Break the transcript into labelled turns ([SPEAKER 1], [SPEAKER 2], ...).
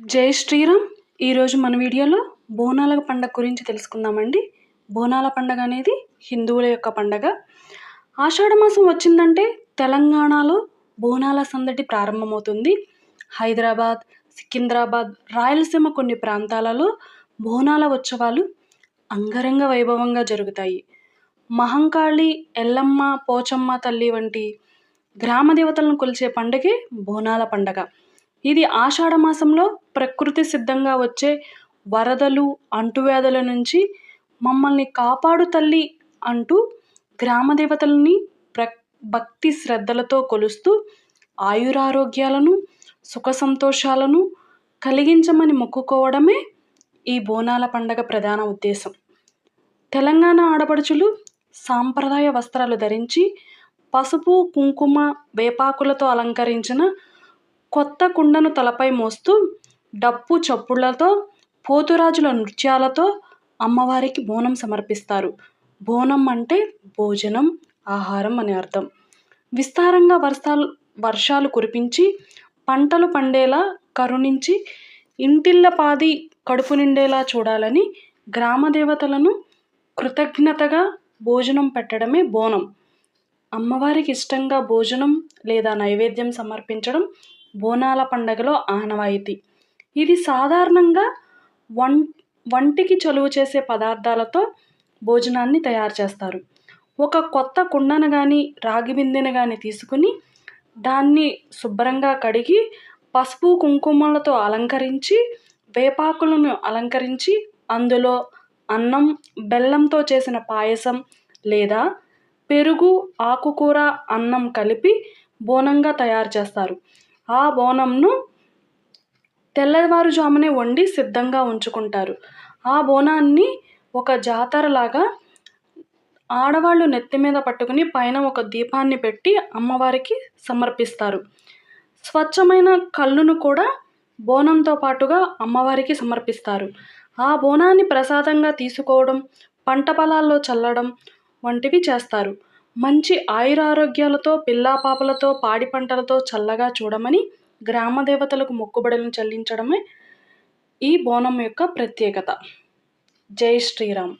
[SPEAKER 1] జై శ్రీరామ్. ఈరోజు మన వీడియోలో బోనాల పండగ గురించి తెలుసుకుందామండి. బోనాల పండగ అనేది హిందువుల యొక్క పండగ. ఆషాఢ మాసం వచ్చిందంటే తెలంగాణలో బోనాల సందడి ప్రారంభమవుతుంది. హైదరాబాద్ సికింద్రాబాద్ రాయలసీమ కొన్ని ప్రాంతాలలో బోనాల ఉత్సవాలు అంగరంగ వైభవంగా జరుగుతాయి. మహంకాళి ఎల్లమ్మ పోచమ్మ తల్లి వంటి గ్రామ దేవతలను కొలిచే పండగే బోనాల పండగ. ఇది ఆషాఢ మాసంలో ప్రకృతి సిద్ధంగా వచ్చే వరదలు అంటువ్యాధుల నుంచి మమ్మల్ని కాపాడు తల్లి అంటూ గ్రామ దేవతలని ప్ర భక్తి శ్రద్ధలతో కొలుస్తూ ఆయురారోగ్యాలను సుఖ సంతోషాలను కలిగించమని మొక్కుకోవడమే ఈ బోనాల పండగ ప్రధాన ఉద్దేశం. తెలంగాణ ఆడపడుచులు సాంప్రదాయ వస్త్రాలు ధరించి పసుపు కుంకుమ వేపాకులతో అలంకరించిన కొత్త కుండను తలపై మోస్తూ డప్పు చప్పుళ్ళతో పోతురాజుల నృత్యాలతో అమ్మవారికి బోనం సమర్పిస్తారు. బోనం అంటే భోజనం ఆహారం అని అర్థం. విస్తారంగా వర్షాలు వర్షాలు కురిపించి పంటలు పండేలా కరుణించి ఇంటిళ్ళ పాది కడుపు నిండేలా చూడాలని గ్రామ దేవతలను కృతజ్ఞతగా భోజనం పెట్టడమే బోనం. అమ్మవారికి ఇష్టంగా భోజనం లేదా నైవేద్యం సమర్పించడం బోనాల పండగలో ఆనవాయితీ. ఇది సాధారణంగా వం వంటికి చలువ చేసే పదార్థాలతో భోజనాన్ని తయారు చేస్తారు. ఒక కొత్త కుండను కానీ రాగి బిందెను కానీ తీసుకుని దాన్ని శుభ్రంగా కడిగి పసుపు కుంకుమలతో అలంకరించి వేపాకులను అలంకరించి అందులో అన్నం బెల్లంతో చేసిన పాయసం లేదా పెరుగు ఆకుకూర అన్నం కలిపి బోనంగా తయారు చేస్తారు. ఆ బోనంను తెల్లవారుజామునే వండి సిద్ధంగా ఉంచుకుంటారు. ఆ బోనాన్ని ఒక జాతరలాగా ఆడవాళ్ళు నెత్తి మీద పట్టుకుని పైన ఒక దీపాన్ని పెట్టి అమ్మవారికి సమర్పిస్తారు. స్వచ్ఛమైన కళ్ళును కూడా బోనంతో పాటుగా అమ్మవారికి సమర్పిస్తారు. ఆ బోనాన్ని ప్రసాదంగా తీసుకోవడం పంట పొలాల్లో చల్లడం వంటివి చేస్తారు. మంచి ఆయురారోగ్యాలతో పిల్లాపాపలతో పాడి పంటలతో చల్లగా చూడమని గ్రామ దేవతలకు మొక్కుబడులను చెల్లించడమే ఈ బోనం యొక్క ప్రత్యేకత. జై శ్రీరామ్.